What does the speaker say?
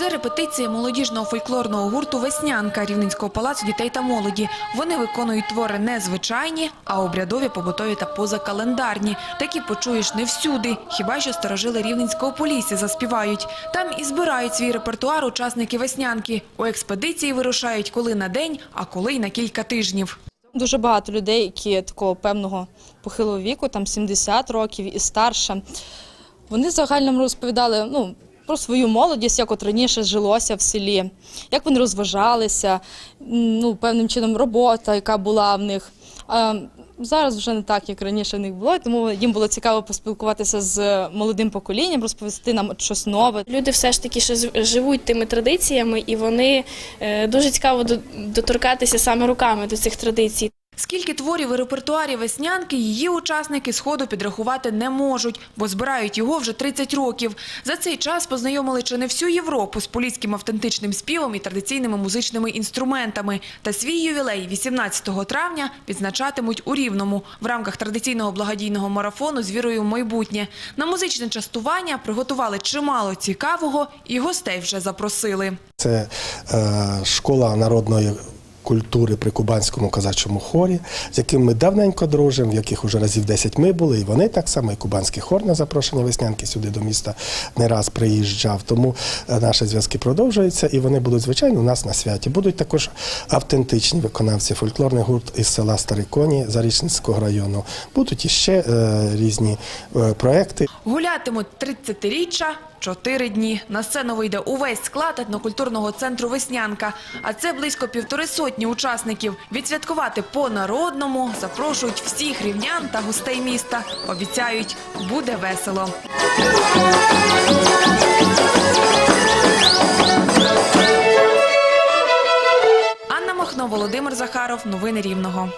репетиції молодіжного фольклорного гурту Веснянка Рівненського палацу дітей та молоді. Вони виконують твори не звичайні, а обрядові, побутові та позакалендарні. Такі почуєш не всюди, хіба що старожили Рівненського полісі заспівають. Там і збирають свій репертуар учасники Веснянки. У експедиції вирушають коли на день, а коли й на кілька тижнів. Дуже багато людей, які такого певного похилого віку, там 70 років і старше. Вони загальному розповідали ну, про свою молодість, як от раніше жилося в селі, як вони розважалися, ну, певним чином робота, яка була в них. А зараз вже не так, як раніше в них було, тому їм було цікаво поспілкуватися з молодим поколінням, розповісти нам щось нове. Люди все ж таки ще живуть тими традиціями, і вони е, дуже цікаво доторкатися саме руками до цих традицій. Скільки творів у репертуарі Веснянки її учасники сходу підрахувати не можуть, бо збирають його вже 30 років. За цей час познайомили чи не всю Європу з поліським автентичним співом і традиційними музичними інструментами. Та свій ювілей 18 травня відзначатимуть у Рівному в рамках традиційного благодійного марафону з вірою в майбутнє. На музичне частування приготували чимало цікавого і гостей вже запросили. Це е, школа народної культури при Кубанському козачому хорі, з яким ми давненько дружимо, в яких уже разів 10 ми були, і вони так само, і кубанський хор на запрошення веснянки сюди до міста не раз приїжджав. Тому е, наші зв'язки продовжуються, і вони будуть, звичайно, у нас на святі. Будуть також автентичні виконавці, фольклорний гурт із села Старі Коні Зарічницького району. Будуть іще е, різні е, проекти. Гулятимуть 30-річчя чотири дні. На сцену вийде увесь склад етнокультурного центру «Веснянка». А це близько півтори сотні учасників. Відсвяткувати по-народному запрошують всіх рівнян та гостей міста. Обіцяють, буде весело. Анна Махно, Володимир Захаров. Новини Рівного.